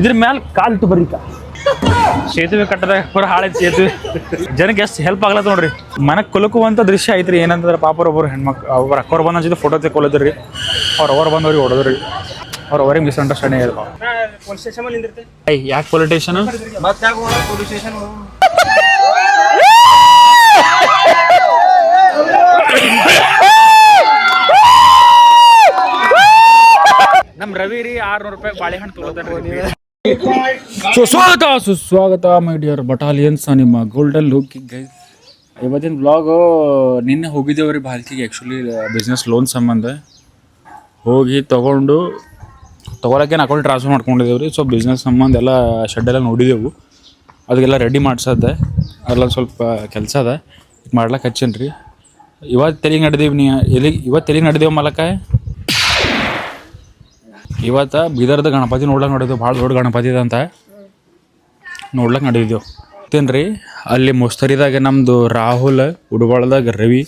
ಇದ್ರ ಮ್ಯಾಲ ಕಾಲಿಟ್ಟು ಬರೀಕ ಸೇತುವೆ ಕಟ್ಟದ ಪೂರ ಹಾಳೈತಿ ಸೇತುವೆ. ಜನಕ್ಕೆ ಎಷ್ಟು ಹೆಲ್ಪ್ ಆಗ್ಲತ್ತ ನೋಡ್ರಿ. ಮನಕ್ ಕೊಲಕುವಂತ ದೃಶ್ಯ ಐತ್ರಿ. ಏನಂತಂದ್ರೆ ಪಾಪರ ಒಬ್ಬರು ಹೆಣ್ಮಕ್ಳು ಅವ್ರ ಅಕ್ಕವ್ರು ಬಂದ ಜೊತೆ ಫೋಟೋ ತೆಕ್ಕೊಳದ್ರಿ. ಅವ್ರ ಅವ್ರು ಬಂದವ್ರಿಗೆ ಹೊಡೋದ್ರಿ. ಅವ್ರ ಅವರಿಗೆ ಮಿಸ್ಅಂಡರ್ಸ್ಟ್ಯಾಂಡಿಂಗ್ ಇರ್ತಾವ ಐ ಯಾಕೆ ಪೊಲಿಟೇಷನ್ ನಮ್ಮ ರವಿ ರೀ ಆರ್ನೂರು ರೂಪಾಯಿ ಬಾಳೆಹಣ್ಣು ತಗೋತಾನೆ ಸುಸ್ವಾಗತ ಸುಸ್ವಾಗತ ಮೈ ಡಿಯರ್ ಬಟಾಲಿಯನ್ಸ್ ನಿಮ್ಮ ಗೋಲ್ಡನ್ ಲುಕ್ ಗೈಸ್ ಇವತ್ತಿನ ಬ್ಲಾಗು ನಿನ್ನೆ ಹೋಗಿದ್ದೇವ್ರಿ ಭಾಲ್ಕಿಗೆ ಆ್ಯಕ್ಚುಲಿ ಬಿಸ್ನೆಸ್ ಲೋನ್ ಸಂಬಂಧ. ಹೋಗಿ ತೊಗೊಂಡು ತೊಗೊಳಕ್ಕೇನು ಅಕೌಂಟ್ ಟ್ರಾನ್ಸ್ಫರ್ ಮಾಡ್ಕೊಂಡಿದ್ದೇವೆ ರೀ. ಸೊ ಬಿಸ್ನೆಸ್ ಸಂಬಂಧ ಎಲ್ಲ ಶೆಡ್ಡೆಲ್ಲ ನೋಡಿದೆವು. ಅದಕ್ಕೆಲ್ಲ ರೆಡಿ ಮಾಡ್ಸದ್ದೆ. ಅದ್ರಲ್ಲಿ ಸ್ವಲ್ಪ ಕೆಲಸ ಅದ. ಮಾಡ್ಲಕ್ಕೆ ಹಚ್ಚೇನ್ರಿ. ಇವತ್ತು ತೆಲಿಗೆ ನಡೆದೀವಿ ನೀ ಎಲ್ಲಿ ಇವತ್ತು ತೆಲಿಗೆ ನಡೆದೇವು ಮಲಕ ಇವತ್ತು ಬೀದರ್ದ ಗಣಪತಿ ನೋಡ್ಲಕ್ಕೆ ನೋಡಿದ್ವಿ ಭಾಳ ದೊಡ್ಡ ಗಣಪತಿ ಇದೆ ಅಂತ ನೋಡ್ಲಕ್ಕೆ ನಡೆದಿದ್ದೆವು ತಿನ್ರಿ ಅಲ್ಲಿ ಮುಸ್ತರಿದಾಗ ನಮ್ಮದು ರಾಹುಲ್ ಉಡುಬಾಳದಾಗ ರವಿ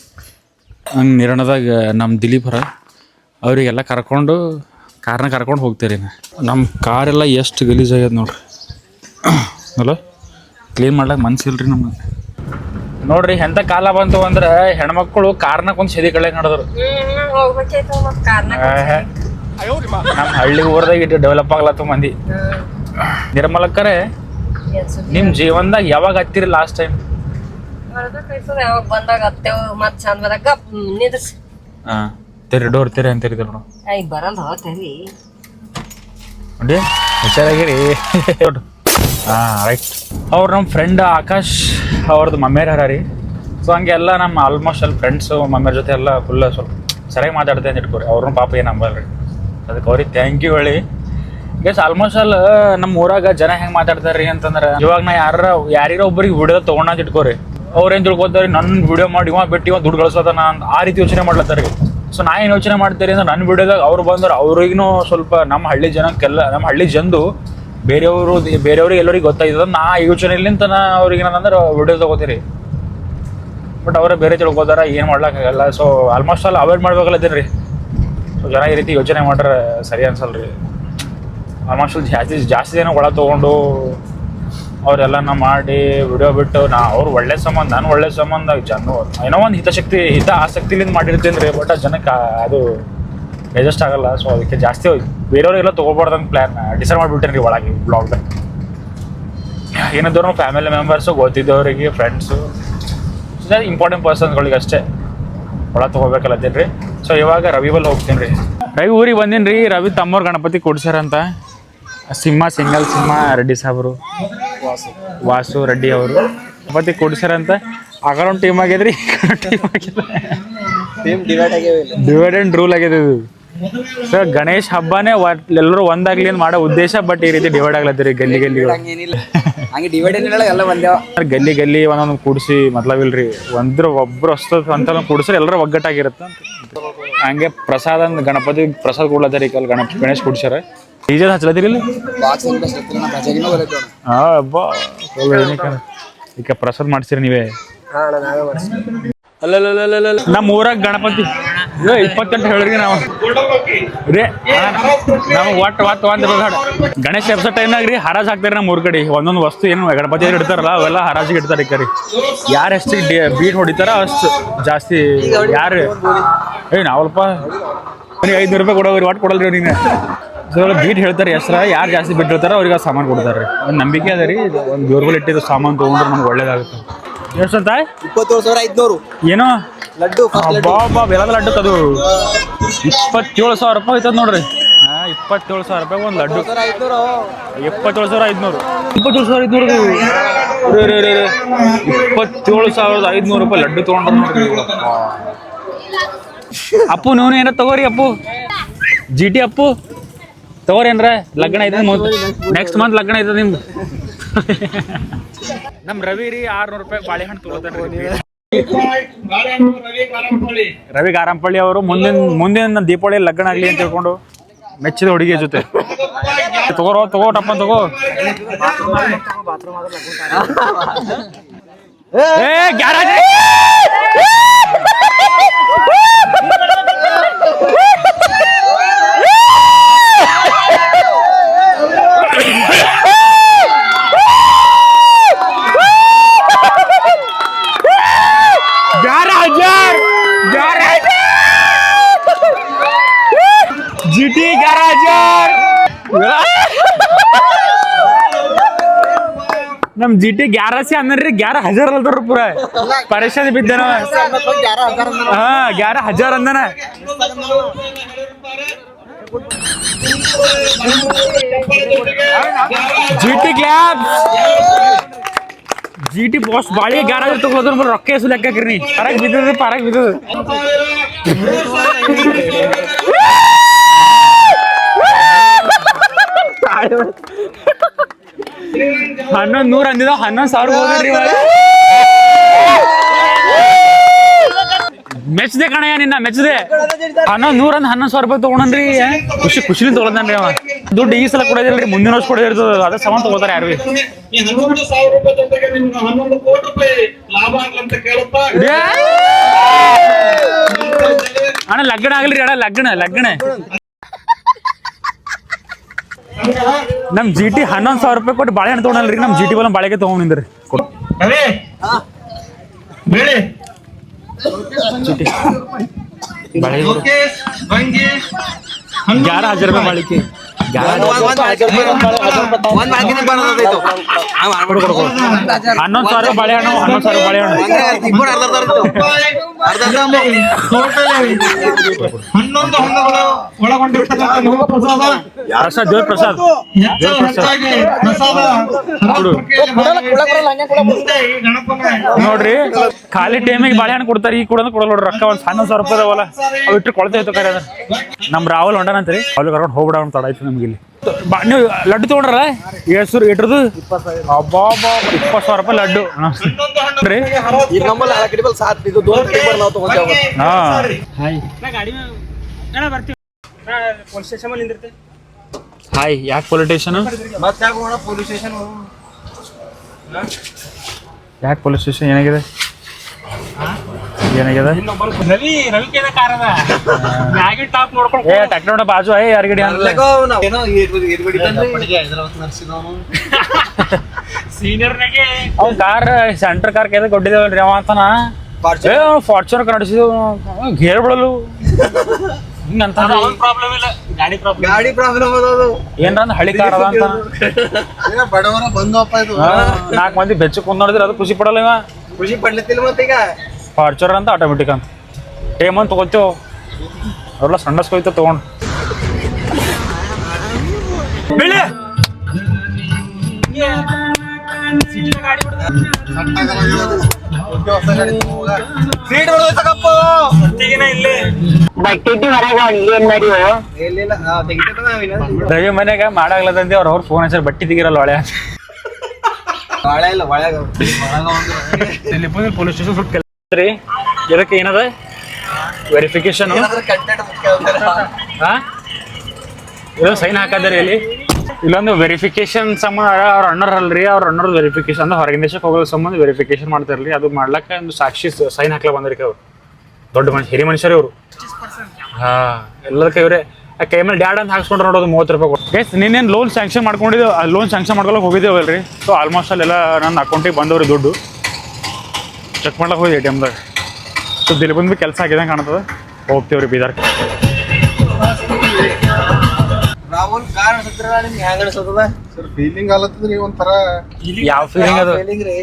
ಹಂಗೆ ನಿರಣದಾಗ ನಮ್ಮ ದಿಲೀಪರ ಅವರಿಗೆಲ್ಲ ಕರ್ಕೊಂಡು ಕಾರ್ನ ಕರ್ಕೊಂಡು ಹೋಗ್ತೀರಿ ನಮ್ಮ ಕಾರೆಲ್ಲ ಎಷ್ಟು ಗಲೀಜಾಗ್ಯದ ನೋಡ್ರಿ. ಅಲ್ಲ ಕ್ಲೀನ್ ಮಾಡ್ಲಾಕ ಮನ್ಸಿಲ್ರಿ ನಮಗೆ. ನೋಡ್ರಿ ಎಂಥ ಕಾಲ ಬಂತು ಅಂದ್ರೆ ಹೆಣ್ಮಕ್ಳು ಕಾರ್ನ ಒಂದು ಸೆದಿ ಕಡೆ ನಡೆದ್ರು. ನಮ್ಮ ಹಳ್ಳಿ ಊರದಾಗ ಇಟ್ಟು ಡೆವಲಪ್ ಆಗ್ಲತ್ತ ಮಂದಿ. ನಿರ್ಮಲಕ್ಕರೆ ನಿಮ್ ನಿಮ್ಮ ಜೀವನದಾಗ ಯಾವಾಗ ಹತ್ತಿರಿ ಲಾಸ್ಟ್ ಟೈಮ್ ಯಾವಾಗ ಬಂದಾಗ ಮತ್ ಚಂದ ಬಂದಾಗ ಗಪ್ ನಿಂದ್ರಸ್. ಹಾಂ ತೆರಿ ಡೋರ್ ತೆರಿ ನೋಡು. ಐ ಬರಲ್ಲ ತೆರಿ. ನೋಡಿ ಹುಷಾರಾಗಿರಿ. ಹಾ ರೈಟ್ ಅವ್ರು ನಮ್ಮ ಫ್ರೆಂಡ್ ಆಕಾಶ್ ಅವ್ರದ್ದು ಮಮ್ಮೇರ್ ಹರ ರೀ? ಸೊ ಹಂಗೆಲ್ಲ ನಮ್ಮ ಆಲ್ಮೋಸ್ಟ್ ಅಲ್ಲಿ ಫ್ರೆಂಡ್ಸು ಮಮ್ಮೇರ್ ಜೊತೆ ಎಲ್ಲ ಫುಲ್ ಸ್ವಲ್ಪ ಸರಿಯಾಗಿ ಮಾತಾಡ್ತೆ ಅಂತ ಇಟ್ಕೋರಿ ಅವ್ರನ್ನ ಪಾಪ ಏನು ನಂಬಲ್ರಿ. ಅದಕ್ಕೆ ಅವ್ರಿಗೆ ಥ್ಯಾಂಕ್ ಯು ಹೇಳಿ. ಗೆಸ್ ಆಲ್ಮೋಸ್ಟ್ ಅಲ್ಲಿ ನಮ್ಮ ಊರಾಗ ಜನ ಹೆಂಗೆ ಮಾತಾಡ್ತಾರೆ ರೀ ಅಂತಂದ್ರೆ, ಇವಾಗ ನಾ ಯಾರ ಯಾರಿರೋ ಒಬ್ಬರಿಗೆ ವಿಡಿಯೋ ತೊಗೊಂಡು ಇಟ್ಕೋರಿ. ಅವ್ರೇನು ತಿಳ್ಕೊತಾರೆ ನನ್ನ ವಿಡಿಯೋ ಮಾಡಿ ಇವ ಬಿಟ್ಟು ಇವ ದುಡ್ಡು ಕಳ್ಸೋದ ಅಂತ ಆ ರೀತಿ ಯೋಚನೆ ಮಾಡ್ಲತ್ತಾರೆ ಸೊ ನಾ ಏನು ಯೋಚನೆ ಮಾಡ್ತೀರಿ ಅಂದ್ರೆ ನನ್ನ ವಿಡಿಯೋದಾಗ ಅವ್ರು ಬಂದ್ರೆ ಅವ್ರಿಗೂ ಸ್ವಲ್ಪ ನಮ್ಮ ಹಳ್ಳಿ ಜನಕ್ಕೆಲ್ಲ, ನಮ್ಮ ಹಳ್ಳಿ ಜನದು ಬೇರೆಯವರು, ಬೇರೆಯವ್ರಿಗೆ ಎಲ್ಲರಿಗೆ ಗೊತ್ತಾಯ್ತದ. ನಾ ಯೋಚನೆಲಿಂತ ನಾ ಅವ್ರಿಗೆ ಏನಂದ್ರೆ ವಿಡಿಯೋ ತಗೋತೀರಿ. ಬಟ್ ಅವರೇ ಬೇರೆ ತಿಳ್ಕೊತಾರ, ಏನು ಮಾಡ್ಲಾಕಾಗಲ್ಲ ಸೊ ಆಲ್ಮೋಸ್ಟ್ ಆಲ್ ಅವಾಯ್ಡ್ ಮಾಡ್ಬೇಕಲ್ಲ ರೀ ಜನ ಈ ರೀತಿ ಯೋಚನೆ ಮಾಡ್ರೆ ಸರಿ ಅನ್ಸಲ್ಲ ರೀ ಆಲ್ಮೋಸ್ಟ್ ಆಲ್ ಜಾಸ್ತಿ ಜಾಸ್ತಿ ಜನ ಒಳ ತೊಗೊಂಡು ಅವರೆಲ್ಲನ ಮಾಡಿ ವಿಡಿಯೋ ಬಿಟ್ಟು ನಾ, ಅವ್ರು ಒಳ್ಳೆ ಸಂಬಂಧ, ನಾನು ಒಳ್ಳೆ ಸಂಬಂಧ, ಜನ ಏನೋ ಒಂದು ಹಿತಶಕ್ತಿ, ಹಿತ ಆಸಕ್ತಿಲಿಂದ ಮಾಡಿರ್ತೀನಿ ರೀ ಬಟ್ ಜನಕ್ಕೆ ಅದು ಅಡ್ಜಸ್ಟ್ ಆಗಲ್ಲ. ಸೊ ಅದಕ್ಕೆ ಜಾಸ್ತಿ ಬೇರೆಯವ್ರಿಗೆಲ್ಲ ಅಂತ ಪ್ಲ್ಯಾನ್ ಡಿಸೈಡ್ ಮಾಡಿಬಿಟ್ಟೇನೆ ರೀ ಒಳಗೆ ಬ್ಲಾಗ್ದಾಗ ಏನಿದ್ರು ಫ್ಯಾಮಿಲಿ ಮೆಂಬರ್ಸು ಗೊತ್ತಿದ್ದವರಿಗೆ ಫ್ರೆಂಡ್ಸು ಇಂಪಾರ್ಟೆಂಟ್ ಪರ್ಸನ್ಗಳಿಗೆ ಅಷ್ಟೇ. ಒಳ ತೊಗೋಬೇಕಲ್ಲ ರೀ ಸೊ ಇವಾಗ ರವಿ ಬಲ್ ಹೋಗ್ತೀನಿ ರೀ. ರವಿ ಊರಿಗೆ ಬಂದೀನಿ ರೀ. ರವಿ ತಮ್ಮವ್ರು ಗಣಪತಿ ಕೊಡ್ಸ್ಯಾರಂತ. ಸಿಂಹ ಸಿಂಗಲ್ ಸಿಂಹ ರೆಡ್ಡಿ ಸಾಬ್ರು. ವಾಸು ವಾಸು ರೆಡ್ಡಿ ಅವರು. ಗಣಪತಿ ಕೊಡ್ಸ್ಯಾರಂತ. ಆಗ ಒಂದು ಟೀಮ್ ಆಗ್ಯದ್ರಿ ಟೀಮ್ ಡಿವೈಡ್ ಅಂಡ್ ರೂಲ್ ಆಗ್ಯದ ಇದು. ಸರ್ ಗಣೇಶ್ ಹಬ್ಬನೇ ಎಲ್ಲರೂ ಒಂದಾಗ್ಲಿ ಅಂತ ಮಾಡೋ ಉದ್ದೇಶ ಬಟ್ ಈ ರೀತಿ ಡಿವೈಡ್ ಆಗ್ಲತ್ತೀರಿ ಗಲ್ಲಿ ಗಲ್ಲಿ ಹಂಗೇನಿಲ್ಲ. ಹಂಗೆ ಡಿವೈಡ್ ಏನಿಲ್ಲ ಎಲ್ಲ ಒಂದೇವ ಗಲ್ಲಿ ಗಲ್ಲಿ ಒಂದೊಂದು ಕೂಡಿಸಿ ಮತ್ಲಬ್ ಇಲ್ರಿ ಒಂದ್ರ ಒಬ್ರು ಅಷ್ಟು ಅಂತ ಕೂಡಿಸ್ರೆ ಎಲ್ಲರೂ ಒಗ್ಗಟ್ಟಾಗಿರತ್ತ ಹಂಗೆ ಪ್ರಸಾದ ಅಂದ್ ಗಣಪತಿ ಪ್ರಸಾದ ಕೊಡ್ಲತ್ತಾರ ಗಣೇಶ ಗಣಪ ಗಣೇಶ್ ಕುಡ್ಸ್ಯಾರ. ಡಿಜೆ ಹಚ್ಲತ್ತೀರಿ ಇಲ್ಲಿ? ಹಾ ಅಬ್ಬಾ ಈಗ ಪ್ರಸಾದ ಮಾಡ್ಸಿರಿ ನೀವೇ. ಮಾಡ್ಸ್ತೀವಿ ನಮ್ಮ ಊರಾಗ ಗಣಪತಿ. ಏ, ಇಪ್ಪತ್ತೆಂಟು ಹೇಳಿದ್ರಿ ನಾವು. ರೇ ನಾವು ಒಟ್ಟು ಒಟ್ಟು ಒಂದು ಗಣೇಶ ಎಪ್ಸ ಟೈಮ್ನಾಗ ರೀ ಹರಾಜ್ ಹಾಕ್ತಾರೆ ನಮ್ಮ ಊರ್ ಕಡೆ. ಒಂದೊಂದು ವಸ್ತು ಏನು ಗಣಪತಿ ಇಡ್ತಾರಲ್ಲ ಅವೆಲ್ಲ ಹರಾಜಿಗೆ ಇಡ್ತಾರೆ ಈ ಕಡೆ. ಯಾರು ಎಷ್ಟು ಬೀಟ್ ಹೊಡಿತಾರ ಅಷ್ಟು ಜಾಸ್ತಿ ಯಾರು ಏ ನಾವಲ್ಪ ಬರೀ ಐದುನೂರು ರೂಪಾಯಿ ಕೊಡೋರಿ ಒಟ್ಟು ಕೊಡಲ್ರಿ ನೀನು ಸೊಲ್ಲ ಬೀಟ್ ಹೇಳ್ತಾರೆ ಹೆಸ್ರ ಯಾರು ಜಾಸ್ತಿ ಹೇಳ್ತಾರೋ ಅವ್ರಿಗೆ ಆ ಸಾಮಾನು ಕೊಡ್ತಾರೆ ರೀ ಒಂದು ನಂಬಿಕೆ ಅದ ರೀ ಒಂದು ದೇವ್ರುಗಳು ಇಟ್ಟಿದ್ದು ಸಾಮಾನು ತೊಗೊಂಡ್ರೆ ನಮ್ಗೆ ಒಳ್ಳೇದಾಗುತ್ತೆ. ಎಷ್ಟು ಅಂತ ಇಪ್ಪತ್ತೇಳು ಸಾವಿರ ಐದ್ನೂರು. ಏನೋ? ಲಡ್ಡು ಅಬ್ಬಾ ಬೆಲ್ಲದ ಲಡ್ಡು ಅದು ಇಪ್ಪತ್ತೇಳು ಸಾವಿರ ರೂಪಾಯಿ ಆಯ್ತದ ನೋಡ್ರಿ. ಹಾ ಇಪ್ಪತ್ತೇಳು ಸಾವಿರ ರೂಪಾಯಿ ಒಂದು ಲಡ್ಡು. ಇಪ್ಪತ್ತೇಳು ಸಾವಿರ ಐದ್ನೂರು. ಇಪ್ಪತ್ತೇಳು ಸಾವಿರ ಐದ್ನೂರು ರೇ, ರೇ, ರೇ, ರೇ. ಇಪ್ಪತ್ತೇಳು ಸಾವಿರದ ಐದ್ನೂರು ರೂಪಾಯಿ ಲಡ್ಡು ತೊಗೊಂಡ್ರು ನೋಡ್ರಿ ಅಪ್ಪು ನೀವು ಏನ ತಗೋರಿ ಅಪ್ಪು. G T Appu. ತಗೋರೇನ್ರ ಲಗ್ನ ಐತೆ ನೆಕ್ಸ್ಟ್ ಮಂತ್ ಲಗ್ನ ಐತದ ನಿಮ್ದು. ನಮ್ಮ ರವಿ ರೀ ಆರ್ನೂರು ರೂಪಾಯಿ ಬಾಳೆಹಣ್ಣು ತಗೋತಾನೆ. ರವಿ ಗಾರಂಪಳ್ಳಿ ಅವರು ಮುಂದಿನ ಮುಂದಿನ ದೀಪಾವಳಿ ಲಗ್ನ ಆಗ್ಲಿ ಅಂತ ಹೇಳ್ಕೊಂಡು ಮೆಚ್ಚಿದ ಹುಡುಗಿಯ ಜೊತೆ. ತಗೋರೋ ತಗೋ ಟಪ್ಪ ತಗೋ. ಏ ಗ್ಯಾರಾಜ್! ನಮ್ ಜಿ ಟಿ ಗ್ಯಾರಸಿ ಅಂದ್ರಿ ಗ್ಯಾರ ಹಜಾರ್ ಅಲ್ದ್ರ ಪೂರ. ಪರೇಶಾನಿ ಬಿದ್ದನ ಹಾ ಗ್ಯಾರ ಹಜಾರ್ ಅಂದನ. G T gap G T boss ಬಾಳಿ ಗ್ಯಾರೇಜ್ ತಗೊಳೋದ್ರ ರೊಕ್ಕ ಎಷ್ಟು ಲೆಕ್ಕ ಹಾಕ್ರಿ ನೀ. ಪರಕ್ ಬಿದ್ದದ ಪರಕ್ ಬಿದ್ದದ ಹನ್ನೊಂದು ನೂರ ಅಂದಿದ ಹನ್ನೊಂದು ಸಾವಿರ ಹೋಗ್ರಿ ಮೆಚ್ಚದೆ ಕಣಯ್ಯ ನಿನ್ನ ಮೆಚ್ಚದೆ. ಹನ್ನೊಂದು ನೂರ ಅಂದ್ ಹನ್ನೊಂದು ಸಾವಿರ ರೂಪಾಯಿ ತಗೊಂಡ್ರಿ. ಖುಷಿ ಖುಷಿಲಿ ರೀ ಅವ. ದುಡ್ಡು ಈ ಸಲ ಕೊಡೋದಿಲ್ರಿ ಮುಂದಿನ ವರ್ಷ ಕೊಡೋದಿರ್ತದ ಅದ. ಸಮ ತಗೋತಾರ ಯಾರು ಅಣ್ಣ ಲಗ್ನ ಆಗ್ಲಿ ಅಣ್ಣ ಲಗ್ನ ಲಗ್ನ. ನಮ್ ಜಿ ಟಿ ಹನ್ನೊಂದು ಸಾವಿರ ರೂಪಾಯಿ ಕೊಟ್ಟು ಬಾಳೆಹಣ್ಣು ತೊಗೊಂಡಲ್ರಿ. ನಮ್ ಜಿ ಟಿ ಬಲ್ಲ ಬಾಳೆಗೆ ತಗೊಂಡ್ರಿ ಯಾರ ಗ್ಯಾರ ಹಜಾರ್ ರೂಪಾಯಿ ಬಾಳಿಕೆ. ಹನ್ನೊಂದ್ ಸಾವಿರ ಬಾಳೆಹಣ್ಣು ಹನ್ನೊಂದು ಸಾವಿರ ಬಾಳೆಹಣ್ಣು ಅರ್ಧ ಹನ್ನೊಂದು ಹಣ್ಣುಗಳು ಒಳಗೊಂಡಿರ್ತಕ್ಕಂಥ ಮಹಾಪ್ರಸಾದ ಪ್ರಸಾದ್ ದೇವ್ರ ಪ್ರಸಾದ್. ಹೆಚ್ಚು ಹೆಚ್ಚಾಗಿ ಪ್ರಸಾದ ನೋಡ್ರಿ ಖಾಲಿ ಟೈಮಿಗೆ ಬಾಳೆಹಣ್ಣು ಕೊಡ್ತಾರೆ ಈಗ ಕೂಡ ಕೊಡಲ್ಲ ನೋಡ್ರಿ ರೊಕ್ಕ ಒಂದ್ ಹನ್ನೊಂದು ಸಾವಿರ ರೂಪಾಯಿ ಅದಾವಲ್ಲ ಅವು ಇಟ್ಟು ಕೊಳತೆ ಇತ್ತು ಕರೆ ಅದ ನಮ್ ರಾಹುಲ್ ಹೊಂಡನಂತ್ರಿ ಅವ್ರಿಗೆ ಕರ್ಕೊಂಡು ಹೋಗ್ಬಿಡ ಅಂತ ತಡ ಆಯ್ತು ನಮ್ಗೆ ಇಲ್ಲಿ. ನೀವು ಲಡ್ಡು ತೊಗೊಂಡ್ರಲ್ಲ? ಎಷ್ಟು ಇಟ್ರದು ಅಬ್ಬಾ ಇಪ್ಪತ್ತು ಸಾವಿರ ರೂಪಾಯಿ ಲಡ್ಡು. ಹಾ. ನೋಡ್ರಿ ಈಗ ನಮ್ಮಲ್ಲಿ ಆ ಕಡೆ ಬಲ್ ಸಾತ್ ಇದು ದೋನ್ ಕಡೆ ಬರ್ ನಾವು ತಗೊಂತೇವೆ ಹಾ. ಹಾಯ್. ಯಾಕೆ ಪೊಲಿಟೇಷನ್ ಮತ್ತೆ ಯಾಕೆ ಪೊಲೀಸ್ ಸ್ಟೇಷನ್ ಯಾಕೆ ಪೊಲೀಸ್ ಸ್ಟೇಷನ್ ಏನಾಗಿದೆ? ರವಿ ರವಿ ಕೇದ ಕಾರ ಅದ ಮ್ಯಾಗಿನ ಟಾಪ್ ನೋಡ್ಕೊಂಡು ಏ ಟ್ಯಾಕ್ಟರ್ ಬಾಜು ಯಾರ ಗಡಿ ಕಾರ್ ಸೆಂಟರ್ ಕಾರ್ ಕೇದ ಕೊಟ್ಟಿದ್ದೇವಲ್ರಿ ಅವ ಅಂತಾನ? ಏ ಫಾರ್ಚುನರ್ ಗೇರ್ ಬಿಡಲು ಹಿಂಗಂತ ಅವನ್ ಪ್ರಾಬ್ಲಮ್ ಇಲ್ಲ. ಗಾಡಿ ಪ್ರಾಬ್ಲಮ್ ಗಾಡಿ ಪ್ರಾಬ್ಲಮ್ ಅದಾವು ಏನ್ರ ಅಂದ್ ಹಳಿ ಕಾರ್ ಅದ ಅಂತ ಬಡವರ ಬಂದಪ್ಪ ಇದು. ನಾಲ್ಕು ಮಂದಿ ಬೆಚ್ಚ ಕುಂದ್ ನೋಡಿದ್ರೆ ಅದು ಖುಷಿ ಪಡಲ್ಲ ಇವ. ಖುಷಿ ಪಡ್ಲತ್ತಿಲ್ಲ ಮತ್ತೀಗ ಫಾರ್ಚುನರ್ ಅಂತ ಆಟೋಮೆಟಿಕ್ ಅಂತ ಟೇಮ್ ಅಂತ ತಗೋತೇವ್ ಅವ್ರೆಲ್ಲ ಸಣ್ಣ ಹೋಯ್ತು ತಗೊಂಡು. ಬೆಳೆ! ಸೀಟ್ ಇಲ್ಲೇ. ಮನ್ಯಾಗ ಮಾಡಾಗ್ಲದಂದಿ ಅವ್ರ ಅವ್ರ ಫೋನ್ ಹಚ್ಚಾರ ಬಟ್ಟಿ ತೆಗಿರಲ್ಲ ಒಳ್ಳೆ ಬಾಳೆ ಇಲ್ಲ ಒಳಗ ಪೊಲೀಸ್ ಸ್ಟೇಷನ್ ಸ್ವಲ್ಪ ಕೆಲಸ ರೀ ಇದಕ್ಕೆ ಏನದ? ವೆರಿಫಿಕೇಶನ್ ಇದು ಸೈನ್ ಹಾಕದ್ರಿ ಇಲ್ಲಿ ಇಲ್ಲೊಂದು ವೆರಿಫಿಕೇಶನ್ ಸಂಬಂಧ ಅವ್ರ ಅಣ್ಣರ್ ಅಲ್ರಿ ಅವ್ರ ಅಣ್ಣರ್ ವೆರಿಫಿಕೇಶನ್ ಅಂದ್ರೆ ಹೊರಗಿನ ದೇಶಕ್ಕೆ ಹೋಗೋ ಸಂಬಂಧ ವೆರಿಫಿಕೇಶನ್ ಮಾಡ್ತಾರಲ್ರಿ ಅದು ಮಾಡ್ಲಕ್ಕ ಒಂದು ಸಾಕ್ಷಿ ಸೈನ್ ಹಾಕ್ಲಾ ಬಂದ್ರಿ ಅವ್ರು. ದೊಡ್ಡ ಮನುಷ್ಯ ಹಿರಿ ಮನುಷ್ಯರು ಇವರು. ಹಾ ಎಲ್ಲದಕ್ಕೆ ಇವ್ರೆ. ಕೈ ಮೇಲೆ ಡ್ಯಾಡ್ ಅಂತ ಹಾಕ್ಸ್ಕೊಂಡ್ರೆ ನೋಡೋದು ಮೂವತ್ತು ರೂಪಾಯಿ ಕೊಟ್ಟು ಎಸ್ ನಿನ್ನೇನು ಲೋನ್ ಸ್ಯಾಂಕ್ಷನ್ ಮಾಡ್ಕೊಂಡಿದ್ದು ಆ ಲೋನ್ ಸ್ಯಾಂಕ್ಷನ್ ಮಾಡ್ಕೊಳಕ್ಕೆ ಹೋಗಿದ್ದೇವಲ್ರಿ ಸೊ ಆಲ್ಮೋಸ್ಟ್ ಅಲ್ಲೆಲ್ಲ ನನ್ನ ಅಕೌಂಟಿಗೆ ಬಂದವ್ರಿ ದುಡ್ಡು. ಚೆಕ್ ಮಾಡ್ಲಕ್ಕೆ ಹೋಗಿ ಎ ಟಿ ಎಮ್ದಾಗ ಸೊ ದಿಲ್ಲಿ ಬಂದು ಕೆಲಸ ಆಗಿದಂಗೆ ಕಾಣ್ತದೆ ಹೋಗ್ತೀವ್ರಿ ಬೀದರ್ ರಾಹುಲ್ ಕಾರ್ ಅನ್ಸತ್ರ ನಿಮ್ಗೆ ಹ್ಯಾಂಗ ಅನ್ಸತ್ತದ? ಸರ್ ಫೀಲಿಂಗ್ ಆಲತ್ತದ್ರಿ ಒಂಥರ. ಯಾವ ಫೀಲಿಂಗ್ ಅದು? ಫೀಲಿಂಗ್ ರೀ?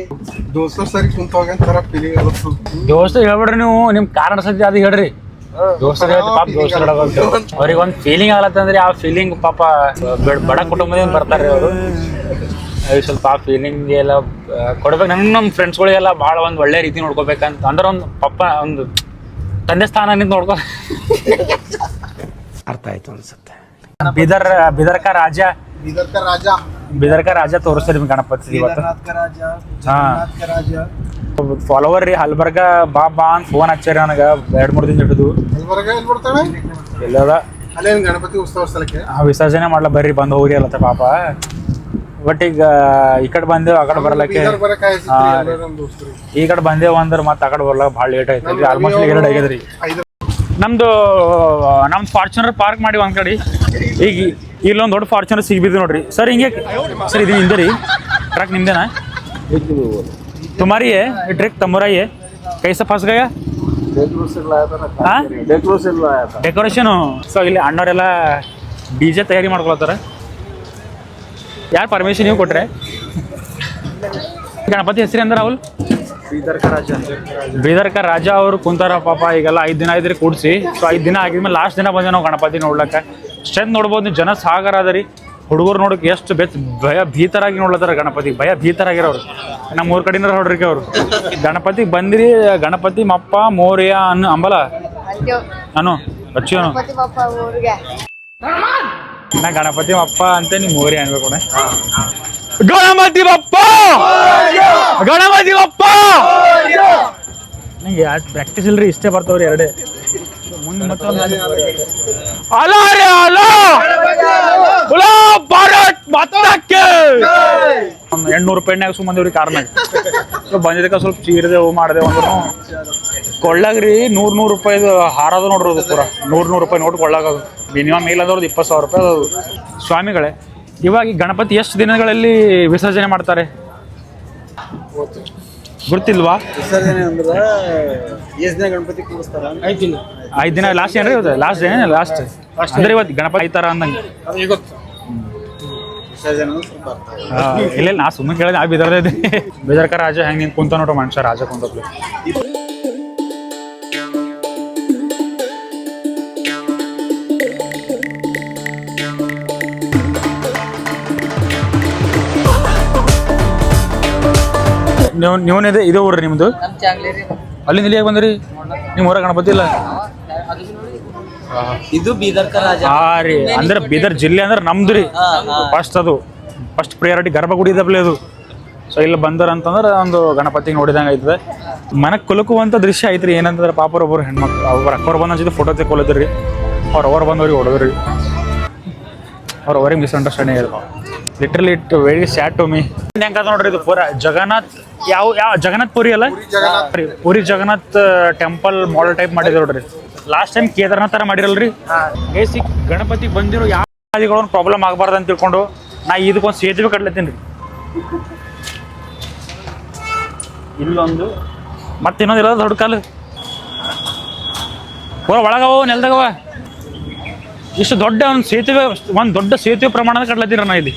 ದೋಸ್ತರ್ ಸರಿ ಕುಂತ ಒಂಥರ ಫೀಲಿಂಗ್ ಆಲತ್ತದ ದೋಸ್ತರು ಹೇಳ್ಬಿಡ್ರಿ ನೀವು ನಿಮ್ ಕಾರಣ ಸತ್ಯ ಅದು ಹೇಳ್ರಿ. ದೋಸ್ತರು ಪಾಪ ದೋಸ್ತರು ಅವ್ರಿಗೆ ಒಂದು ಫೀಲಿಂಗ್ ಆಗತ್ತಂದ್ರೆ ಆ ಫೀಲಿಂಗ್ ಪಾಪ ಬಡ- ಕುಟುಂಬದಿಂದ ಬರ್ತಾರೆ ಅವರು. ಸ್ವಲ್ಪ ಆ ಫೀಲಿಂಗ್ ಎಲ್ಲ ಕೊಡ್ಬೇಕು. ನಂಗೆ ನಮ್ಮ ಫ್ರೆಂಡ್ಸ್ಗಳಿಗೆಲ್ಲ ಭಾಳ ಒಂದು ಒಳ್ಳೆ ರೀತಿ ನೋಡ್ಕೋಬೇಕಂತ ಅಂದ್ರೆ ಒಂದು ಪಪ್ಪ ಒಂದು ತಂದೆ ಸ್ಥಾನ ನಿಂತು ನೋಡ್ಕೊ ಅರ್ಥ ಆಯ್ತು ಅನ್ಸುತ್ತೆ. ಬಿದರ್ ಬಿದರ್ಕ ರಾಜ ಬೀದರ್ಕ ರಾಜ. ಬಿದರ್ಕ ರಾಜ ತೋರಿಸ್ತಾರೆ ನಿಮ್ಗೆ ಗಣಪತಿ ಇವತ್ತು ಕೇದಾರ್ನಾಥ್ ಕ ರಾಜ ಫಾಲೋವರ್ ರೀ ಹಲ್ಬರ್ಗ ಬಾ ಬಾ ಅಂತ ಫೋನ್ ಹಚ್ಚಾರಿ ನನಗೆ. ಎರಡು ಮೂರು ದಿನ ಹಿಡಿದು. ಗುಲ್ಬರ್ಗ ಎಲ್ಲಿ ಬರ್ತಾವೆ ಎಲ್ಲದ ಅಲ್ಲೇನು ಗಣಪತಿ ಉತ್ಸವ ಸ್ಥಳಕ್ಕೆ? ಆ ವಿಸರ್ಜನೆ ಮಾಡ್ಲ ಬರ್ರಿ ಬಂದು ಹೋಗಿ ಅಲ್ಲತ್ತ ಪಾಪ. ಬಟ್ ಈಗ ಈ ಕಡೆ ಬಂದೇವು ಆ ಕಡೆ ಬರ್ಲಕ್ಕೆ. ಬೀದರ್ ಬರಕ ಹಾ. ನಮ್ಮ ದೋಸ್ತರು. ಈ ಕಡೆ ಬಂದೇವು ಅಂದ್ರೆ ಮತ್ತೆ ಆ ಕಡೆ ಬರ್ಲಕ್ಕೆ ಭಾಳ ಲೇಟ್ ಆಯ್ತು ಆಲ್ಮೋಸ್ಟ್ ಎರಡು ಆಗ್ಯದ್ರಿ ಐದು ನಮ್ದು ನಮ್ಮ ಫಾರ್ಚುನರ್ ಪಾರ್ಕ್ ಮಾಡಿ ಒಂದ್ ಕಡೆ ಈಗ ಇಲ್ಲೊಂದು ದೊಡ್ಡ ಫಾರ್ಚುನರ್ ಸಿಗ್ಬಿದ್ದು ನೋಡ್ರಿ. ಸರ್, ಹಿಂಗೆ ಸರ್, ಇದು ಹಿಂದೆ ರೀ. ಟ್ರಕ್ ನಿಮ್ದೇನ? ತುಮಾರಿ ಟ್ರಕ್ ತಮ್ಮರಾಯಿ. ಕೈಸ ಫಸ್ಗಾಯ ಡೆಕೋರೇಷನ್ ಸೊ ಇಲ್ಲಿ ಅಣ್ಣವರೆಲ್ಲ ಡಿ ಜೆ ತಯಾರಿ ಮಾಡ್ಕೊಳತ್ತಾರ. ಯಾರು ಪರ್ಮಿಷನ್ ನೀವು ಕೊಟ್ರೆ? ಗಣಪತಿ ಹೆಸರಿ ಅಂದ್ರೆ ರಾಹುಲ್? ಬೀದರ್ಕ ರಾಜ ಅವರು ಕುಂತಾರ ಪಾಪ ಈಗೆಲ್ಲ ಐದು ದಿನ ಇದ್ರೆ ಕೂಡಿಸಿ. ಸೊ ಐದು ದಿನ ಆಗಿದ್ಮೇಲೆ ಲಾಸ್ಟ್ ದಿನ ಬಂದೆ ನಾವು ಗಣಪತಿ ನೋಡ್ಲಕ್ಕೆ. ಸ್ಟ್ರೆಂತ್ ನೋಡ್ಬೋದು ನೀವು ಜನ ಸಾಗರ ಅದ ರೀ. ಹುಡುಗರು ನೋಡಕ್ಕೆ ಎಷ್ಟು ಬೆತ್ ಭಯ ಭೀತರಾಗಿ ನೋಡ್ಲತ್ತಾರ ಗಣಪತಿ ಭಯ ಭೀತರಾಗಿರೋರು. ನಮ್ಮ ಊರ ಕಡೆಯಿಂದ ನೋಡ್ರಿ ಅವರು. ಗಣಪತಿ ಬಂದಿರಿ ಗಣಪತಿ ಮಪ್ಪ ಮೋರಿಯ ಅನ್ನ ಅಂಬಲ? ಅನು ಅಚ್ಚು ನಾ ಗಣಪತಿ ಮಪ್ಪ ಅಂತ ನೀವು ಮೋರಿ ಅನ್ಬೇಕು ಅಣ್ಣ. ಗಣಪತಿ ಬಪ್ಪ ಗಣಪತಿ ಬಪ್ಪ ನಂಗೆ ಯಾಕೆ ಪ್ರಾಕ್ಟೀಸ್ ಇಲ್ರಿ ಇಷ್ಟೇ ಬರ್ತಾವ್ರಿ ಎರಡೇ. ಅಲ ರೇ ಅಲ ಉಲಾ ಭಾರತ್ ಮಾತಕ್ಕೆ ಒಂದು ಎಂಟ್ನೂರು ರೂಪಾಯಿನಾಗ ಸುಮ್ಮಂದಿವ್ರಿ ಕಾರ್ನಾಗ. ಸೊ ಬಂದಿದ್ದಕ್ಕೆ ಸ್ವಲ್ಪ ಚೀರಿದೆವು ಮಾಡಿದೆವು ಅಂದ್ರೂ ಕೊಳ್ಳಾಗ್ರಿ ನೂರು ನೂರು ರೂಪಾಯಿದು ಹಾರದು ನೋಡ್ರಿ ಅದು ಪೂರ. ನೂರು ನೂರು ರೂಪಾಯಿ ನೋಟ್ ಕೊಳ್ಳಾಗ ಮಿನಿಮಮ್ ಇಲ್ಲದವ್ರದ್ದು ಇಪ್ಪತ್ತು ಸಾವಿರ ರೂಪಾಯಿ ಅದು. ಸ್ವಾಮಿಗಳೇ ಇವಾಗ ಈ ಗಣಪತಿ ಎಷ್ಟು ದಿನಗಳಲ್ಲಿ ವಿಸರ್ಜನೆ ಮಾಡ್ತಾರೆ? ಗೊತ್ತಿಲ್ವಾ? ವಿಸರ್ಜನೆ ಅಂದ್ರೆ ಎಷ್ಟ್ ದಿನ ಗಣಪತಿ ಐದು ದಿನ. ಐದು ದಿನ ಲಾಸ್ಟ್ ಏನ್ರಿ ಇವತ್ತು ಲಾಸ್ಟ್ ಏನ ಲಾಸ್ಟ್ ಅಂದ್ರೆ ಇವತ್ತು ಗಣಪತಿ ಐತಾರ ಅಂದಂಗೆ. ಅದು ಗೊತ್ತು ವಿಸರ್ಜನೆ ಸ್ವಲ್ಪ ಅರ್ಥ ಆಗುತ್ತೆ. ಆ, ಇಲ್ಲ ಇಲ್ಲ, ನಾ ಸುಮ್ಮನೆ ಕೇಳಿದೆ ಆ ಬಿದರ್ದೇ ಬಿದರ್ಕ ರಾಜ ಹೆಂಗೆ ನಿಂಗೆ ಕುಂತ ನೋಡ್ರಿ ಮನುಷ್ಯ ರಾಜ ಕುಂತಪ್ಲೆ ನೀವು ಇದೇ ಇದು ಊರ್ರಿ ನಿಮ್ದು? ನಮ್ ಚಾಂಗ್ಲೇರಿ ಅಲ್ಲಿಂದ ಇಲ್ಲಿ ಯಾಕೆ ಬಂದ್ರಿ? ನಿಮ್ಮ ಊರ ಗಣಪತಿ ಇಲ್ಲ? ಇದು ಬೀದರ್ಕ ರಾಜ. ಹಾ ರೀ. ಅಂದ್ರೆ ಬೀದರ್ ಜಿಲ್ಲೆ ಅಂದ್ರೆ ನಮ್ದು ರೀ. ಫಸ್ಟ್ ಅದು. ಫಸ್ಟ್ ಪ್ರಿಯಾರಿಟಿ ಗರ್ಭಗುಡಿ ಇದ್ದಪ್ಲೆ ಅದು. ಸೊ ಇಲ್ಲಿ ಬಂದರ ಅಂತಂದ್ರೆ ಒಂದು ಗಣಪತಿ ನೋಡಿದಂಗೆ ಆಯ್ತದೆ. ಮನಕ್ಕೆ ಕುಲುಕುವಂಥ ದೃಶ್ಯ ಐತ್ರಿ. ಏನಂತಂದ್ರೆ ಪಾಪರ ಒಬ್ಬರು ಹೆಣ್ಮಕ್ಳು. ಅವ್ರ ಅಕ್ಕವ್ರು ಬಂದ ಜೊತೆ ಫೋಟೋ ತೆಕ್ಕೊಳದ್ರಿ ಅವ್ರ ಅವ್ರು ಬಂದವ್ರಿಗೆ ಹೊಡೆದ್ರಿ ಅವ್ರ ಅವ್ರಿಗೆ ಮಿಸ್ಅಂಡರ್ಸ್ಟ್ಯಾಂಡಿಂಗ್ ಇದೆ literally it very sad to me ಹೆಂಗ ನೋಡ್ರಿ ಇದು ಪೂರಾ ಜಗನ್ನಾಥ್ ಯಾವ ಯಾವ ಜಗನ್ನಾಥ್ ಪುರಿ ಅಲ್ಲ? ರೀ, Puri Jagannath temple model type ಮಾಡಿದ್ರು ನೋಡ್ರಿ. ಲಾಸ್ಟ್ ಟೈಮ್ ಕೇದಾರ್ನಾಥ್ ತರ ಮಾಡಿರಲ್ರಿ? ಬೇಸಿಕ್ ಗಣಪತಿ ಬಂದಿರೋ ಯಾವ ಪ್ರಾಬ್ಲಮ್ ಆಗಬಾರ್ದು ಅಂತ ತಿಳ್ಕೊಂಡು ನಾ ಇದಕ್ಕೊಂದು ಸೇತುವೆ ಕಟ್ಲತ್ತೀನಿ ರೀ. ಇಲ್ಲೊಂದು. ಮತ್ತೆ ಇನ್ನೊಂದು ಇರೋದು ದೊಡ್ಡ ಕಾಲು. ಪೂರ ಒಳಗವ ನೆಲ್ದಾಗವ. ಇಷ್ಟು ದೊಡ್ಡ ಒಂದು ಸೇತುವೆ ಒಂದು ದೊಡ್ಡ ಸೇತುವೆ ಪ್ರಮಾಣದ ಕಟ್ಲತ್ತೀರ ನಾ ಇಲ್ಲಿ.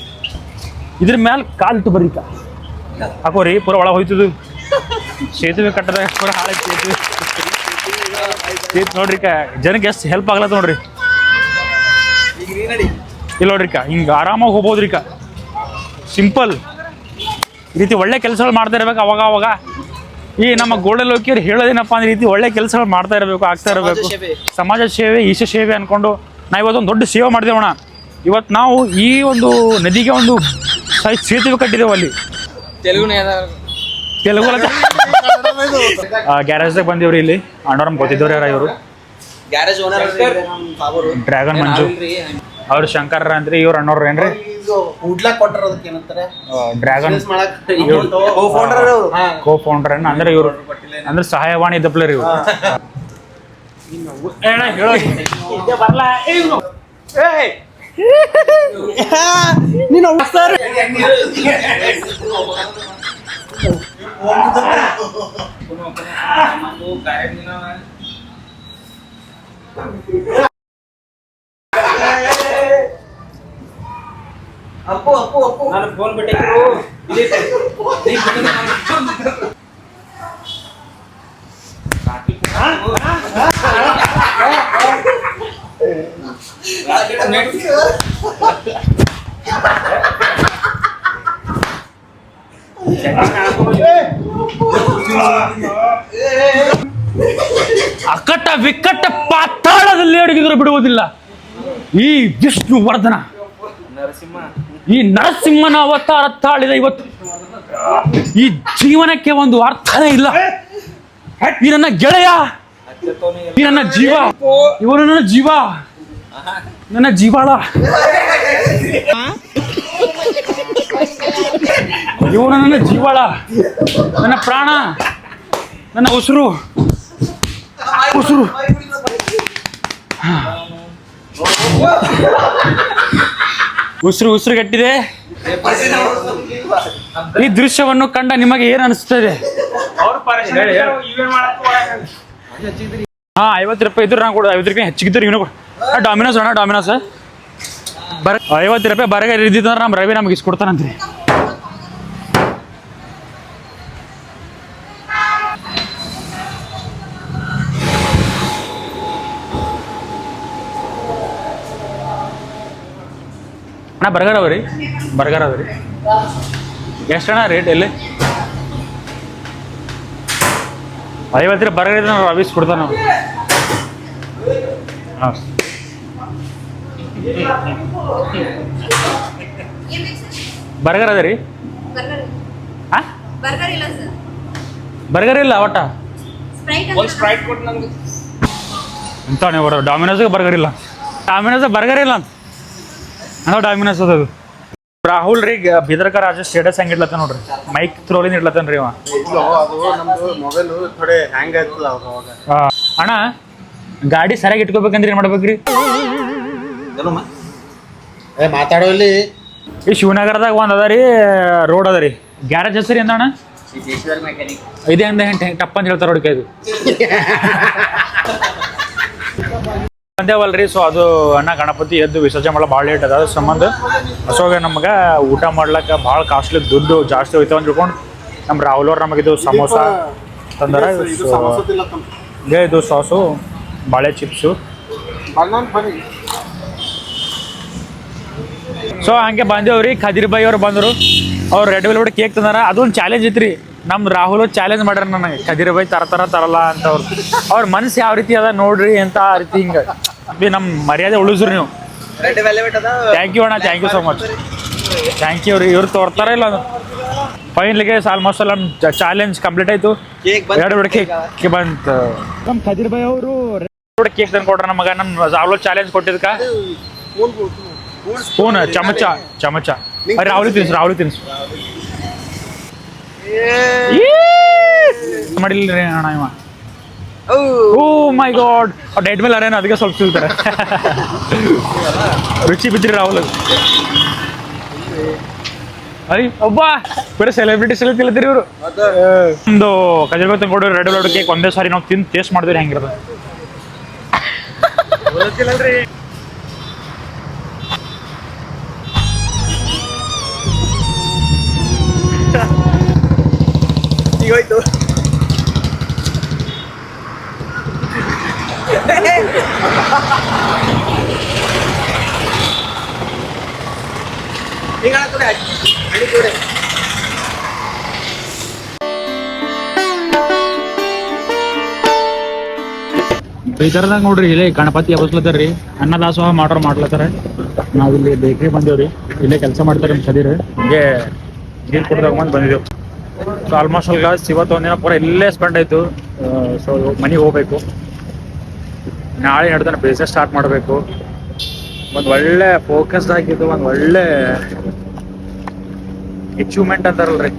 ಇದ್ರ ಮ್ಯಾಲ ಕಾಲಿಟ್ಟು ಬರೀಕ ಹಾಕೋರಿ ಪೂರ ಒಳಗೆ ಹೋಯ್ತದು. ಸೇತುವೆ ಕಟ್ಟದ ಪೂರ ಹಾಳಾಗಿ ಸೇತುವೆ. ಸೇತು ನೋಡ್ರಿ ಕ ಜನಕ್ಕೆ ಎಷ್ಟು ಹೆಲ್ಪ್ ಆಗ್ಲತ್ತ ನೋಡ್ರಿ. ಇಲ್ಲ ನೋಡ್ರಿ ಕ ಹಿಂಗೆ ಆರಾಮಾಗಿ ಹೋಗ್ಬೋದ್ರಿ ಕ ಸಿಂಪಲ್ ಈ ರೀತಿ ಒಳ್ಳೆ ಕೆಲಸಗಳು ಮಾಡ್ತಾ ಇರ್ಬೇಕು ಅವಾಗ ಅವಾಗ. ಈ ನಮ್ಮ ಗೋಡಲೋಕಿಯರು ಹೇಳೋದೇನಪ್ಪ ಅಂದ್ರೆ ರೀತಿ ಒಳ್ಳೆ ಕೆಲಸಗಳು ಮಾಡ್ತಾ ಇರಬೇಕು ಆಗ್ತಾ ಇರಬೇಕು. ಸಮಾಜ ಸೇವೆ ಈಶ ಸೇವೆ ಅನ್ಕೊಂಡು ನಾವು ಇವತ್ತೊಂದು ದೊಡ್ಡ ಸೇವೆ ಮಾಡಿದೇವಣ ಇವತ್ತು ನಾವು ಈ ಒಂದು ನದಿಗೆ ಒಂದು ಸೈ- ಸೇತುವೆ ಕಟ್ಟಿದ್ದೇವೆ ಅಲ್ಲಿ. ತೆಲುಗುನೇ ಅದ. ತೆಲುಗು ಗ್ಯಾರೇಜ್ದಾಗ ಬಂದಿವ್ರಿ ಇಲ್ಲಿ. ಅಣ್ಣವ್ರಮ್ ಗೊತ್ತಿದ್ದವ್ರು ಯಾರ ಇವರು? Garage owner dragon Manju. ಅವ್ರು ಶಂಕರ ಅಂದ್ರೆ ಇವ್ರು ಅಣ್ಣವ್ರು ಏನ್ರಿ? ಏನಂತಾರೆ? ಡ್ರ್ಯಾಗನ್. ಕೋ ಫೌಂಡರ್ ಅಂದ್ರೆ ಇವರು. ಅಂದ್ರೆ ಸಹಾಯವಾಣಿ ಇದ್ದಪ್ಲೆ ರೀ ಇವ್ರು ಅಪ್ಪು ಅಪ್ಪು ಅಪ್ಪು. ನಾನು ಫೋನ್ ಬಿಟ್ಟಿದ್ರು. ಅಕ್ಕಟ್ಟ ವಿಕಟ್ಟ ಪಾತಾಳದಲ್ಲಿ ಅಡಗಿದ್ರು ಬಿಡುವುದಿಲ್ಲ. ಈ ವಿಷ್ಣು ವರ್ಧನ, ಈ ನರಸಿಂಹನ ಅವತಾರ ತಾಳಿದ ಇವತ್ತು ಈ ಜೀವನಕ್ಕೆ ಒಂದು ಅರ್ಥನೇ ಇಲ್ಲ. ಈ ನನ್ನ ಗೆಳೆಯ, ಈ ನನ್ನ ಜೀವ, ಇವರು ನನ್ನ ಜೀವ. ನನ್ನ ಜೀವಾಳ. ಇವನು ನನ್ನ ಜೀವಾಳ. ನನ್ನ ಪ್ರಾಣ. ನನ್ನ ಉಸಿರು. ಉಸಿರು. ಉಸಿರು ಉಸಿರು ಕಟ್ಟಿದೆ ಈ ದೃಶ್ಯವನ್ನು ಕಂಡ ನಿಮಗೆ ಏನು ಅನಿಸ್ತದೆ? ಹಾ ಐವತ್ತು ರೂಪಾಯಿ ಇದ್ರು ನಾನು ಕೊಡು. ಐವತ್ತು ರೂಪಾಯಿ ಹೆಚ್ಚಿಗಿದ್ರು ಇವನು ಕೊಡು. ಡಾಮಿನೋಸ್ ಅಣ್ಣ ಡಾಮಿನೋಸ್ ಬರ ಐವತ್ತು ರೂಪಾಯಿ ಬರಗ ಇದ್ದಿದ್ರೆ ನಮ್ಮ ರವಿ ನಮ್ಗೆ ಇಸ್ಕೊಡ್ತಾನಂತ್ರಿ ಅಣ್ಣ, ಬರ್ಗರ್ ಅವ ಬರ್ಗರ್ ಅವ ರೀ ಎಷ್ಟಣ್ಣ ರೇಟ್ ಎಲ್ಲಿ? ಐವತ್ತು ರೂಪಾಯಿ ಬರ್ಗರ್ ಇದ್ರೆ ನಾವು ರವಿ ಇಸ್ಕೊಡ್ತಾನ ನಾವು ಹಾಂ. ಬರ್ಗರ್ ಅದ ರೀ? ಬರ್ಗರ್ ಹಾಂ ಬರ್ಗರ್ ಇಲ್ಲ ಸರ್ ಬರ್ಗರ್ ಇಲ್ಲ ಒಟ್ಟ ಇಂಥ ನೀವು ಡಾಮಿನೋಸ್ಗೆ ಬರ್ಗರ್ ಇಲ್ಲ. ಡಾಮಿನೋಸ್ ಬರ್ಗರ್ ಇಲ್ಲ ಅಂತ. ಡಾಮಿನೋಸ್ ಅದು ರಾಹುಲ್ ರೀ ಬಿದರ್ಕ ರಾಜ ಸ್ಟೇಟಸ್ ಹೆಂಗೆ ಇಡ್ಲತ್ತ ನೋಡ್ರಿ? ಮೈಕ್ ಥ್ರೋಲಿನ ಇಡ್ಲತ್ತನ್ ರೀ ಅಣ್ಣ ಗಾಡಿ ಸರಿಯಾಗಿ ಇಟ್ಕೋಬೇಕಂದ್ರೆ ಏನು ಮಾಡ್ಬೇಕ್ರಿ? ಏ ಮಾತಾಡೋ ಇಲ್ಲಿ. ಈ ಶಿವನಗರದಾಗ ಒಂದು ಅದ ರೀ ರೋಡ್ ಅದ ರೀ. ಗ್ಯಾರೇಜ್ ಹೆಸರು ಮೆಕ್ಯಾನಿಕ್. ಇದೇ ಅಂದ ಹೆಂಟೆ ಟಪ್ ಅಂತ ಹೇಳ್ತಾರೆ ಹುಡುಕ ಇದು. ಬಂದೇವಲ್ರಿ ಸೊ ಅದು ಅಣ್ಣ ಗಣಪತಿ ಎದ್ದು ವಿಸರ್ಜನೆ ಮಾಡೋ ಭಾಳ ಲೇಟ್ ಅದ. ಅದ್ರ ಸಂಬಂಧ ಅಸೋಗ ನಮ್ಗೆ ಊಟ ಮಾಡ್ಲಕ್ಕ ಭಾಳ ಕಾಸ್ಟ್ಲಿ ದುಡ್ಡು ಜಾಸ್ತಿ ಹೋಯ್ತಾವ ಅಂತ ತಿಳ್ಕೊಂಡು ನಮ್ಮ ರಾಹುಲ್ ಅವ್ರು ನಮಗಿದು ಸಮೋಸ ತಂದರ. ಇದು ಸಾಸು ಬಾಳೆ ಚಿಪ್ಸು ಸೊ ಹಂಗೆ ಬಂದೇವ್ರಿ ಖದೀರ್ ಬಾಯಿ ಅವ್ರು ಬಂದರು. ಅವ್ರು ರೆಡ್ ವೆಲ್ವೆಟ್ ಕೇಕ್ ತಂದಾರ. ಅದೊಂದು ಚಾಲೆಂಜ್ ಐತ್ರಿ. ನಮ್ಮ ರಾಹುಲ್ ಚಾಲೆಂಜ್ ಮಾಡ್ಯಾರ ನನಗೆ. ಖದೀರ್ ಬಾಯಿ ತರತರ ತರಲ್ಲ ಅಂತ ಅವ್ರು. ಅವ್ರ ಮನ್ಸು ಯಾವ ರೀತಿ ಅದ ನೋಡ್ರಿ ಅಂತ ಆ ರೀತಿ ಹಿಂಗೆ. ಬಿ ನಮ್ಮ ಮರ್ಯಾದೆ ಉಳಿಸ್ರಿ ನೀವು. ರೆಡ್ ವೆಲ್ವೆಟ್ ಅದ. ಥ್ಯಾಂಕ್ ಯು ಅಣ್ಣ thank you so much thank you ರೀ ಇವ್ರು ತೋರ್ತಾರ ಇಲ್ಲ ಅದು? ಫೈನಲ್ಗೆ ಆಲ್ಮೋಸ್ಟ್ ಅಲ್ಲಿ ನಮ್ಮ ಚಾಲೆಂಜ್ ಕಂಪ್ಲೀಟ್ ಆಯ್ತು. ಎರಡು ಬಿಡ ಕೇಕ್ ಬಂತು. ನಮ್ಮ ಖದೀರ್ ಬಾಯಿ ಅವರು ಕೇಕ್ ತಂದು ಕೊಟ್ರ ನಮಗ ನಮ್ಮ ರಾಹುಲ್ ಚಾಲೆಂಜ್ ಕೊಟ್ಟಿದ್ಕ? ಸ್ಪೂನ್ ಚಮಚ ಚಮಚ. ರಾಹುಲಿ ತಿನ್ಸು ರಾವಳಿ ತಿನ್ಸು. ಮಾಡಿಲ್ಲ ರೀ ಅಣ್ಣ ಇವ. ಓ ಮೈ ಗಾಡ್. ಡೆಡ್ ಮೇಲೆ ಅರೇನ ಅದಕ್ಕೆ ಸ್ವಲ್ಪ ತಿಳ್ತಾರೆ. ರುಚಿ ಬಿದ್ರಿ ರಾಹುಲ್. ಅರಿ ಒಬ್ಬ ಬೇರೆ ಸೆಲೆಬ್ರಿಟೀಸ್ ಎಲ್ಲ ತಿಳ್ತೀರಿ ಇವರು? ಒಂದು ಕಜಲ್ಬತ್ ಕೊಡೋ ರೆಡ್ ವೆಲ್ವೆಟ್ ಕೇಕ್ ಒಂದೇ ಸಾರಿ ನಾವು ತಿಂದು ಟೇಸ್ಟ್ ಮಾಡಿದ್ರೆ ಹೆಂಗಿರೋದು ಈಗ ಹೋಯ್ತು ಈ ಥರದಾಗ ನೋಡ್ರಿ, ಇಲ್ಲೇ ಗಣಪತಿ ಹಬ್ಬಸ್ಲತ್ತಾರ ರೀ ಅನ್ನದಾಸೋಹ ಮಾಡೋರು ಮಾಡ್ಲತ್ತಾರ. ನಾವಿಲ್ಲಿ ಬೇಕ್ರಿ ಬಂದೇವ್ರಿ. ಇಲ್ಲೇ ಕೆಲಸ ಮಾಡ್ತಾರೆ ನಮ್ಮ ಸದೀರ್ ಹಂಗೆ ನೀರು ಕುಡ್ದಾಗ ಬಂದು ಬಂದಿದ್ದೆವು ಸೊ ಆಲ್ಮೋಸ್ಟ್ ಅಲ್ಗ ಇವತ್ತು ಒಂದಿನ ಪೂರ ಇಲ್ಲೇ ಸ್ಪೆಂಡ್ ಆಯ್ತು. ಸೊ ಮನೆಗೆ ಹೋಗ್ಬೇಕು. ನಾಳೆ ನಡೆದಾನೆ ಬಿಸ್ನೆಸ್ ಸ್ಟಾರ್ಟ್ ಮಾಡಬೇಕು. ಒಂದು ಒಳ್ಳೆ ಫೋಕಸ್ಡ್ ಆಗಿದ್ದು, ಒಂದು ಒಳ್ಳೆ ಅಚೀವ್ಮೆಂಟ್ ಅಂತಾರಲ್ರಿ.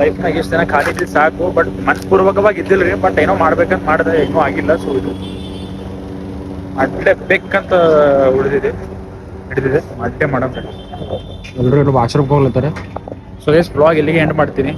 ಲೈಫ್ನಾಗ ಇಷ್ಟು ಜನ ಖಾಲಿ ಇದ್ದಿದ್ದು ಸಾಕು ಬಟ್ ಮನಸ್ಪೂರ್ವಕವಾಗಿ ಇದ್ದಿಲ್ರಿ ಬಟ್ ಏನೋ ಮಾಡ್ಬೇಕಂತ ಮಾಡಿದ್ರೆ ಏನೂ ಆಗಿಲ್ಲ ಸೊ ಇದು. ಅಡ್ಡೆ ಬೇಕಂತ ಉಳಿದಿದೆ. ಹಿಡಿದಿದೆ. ಅಡ್ಡೆ ಮಾಡೋಣ ಎಲ್ಲರೂ ವಾಶ್ರೂಮ್ಗೆ ಹೋಗ್ಲತ್ತಾರೆ? ಸೊ ಎಸ್ ಬ್ಲಾಗ್ ಇಲ್ಲಿಗೆ ಎಂಡ್ ಮಾಡ್ತೀನಿ.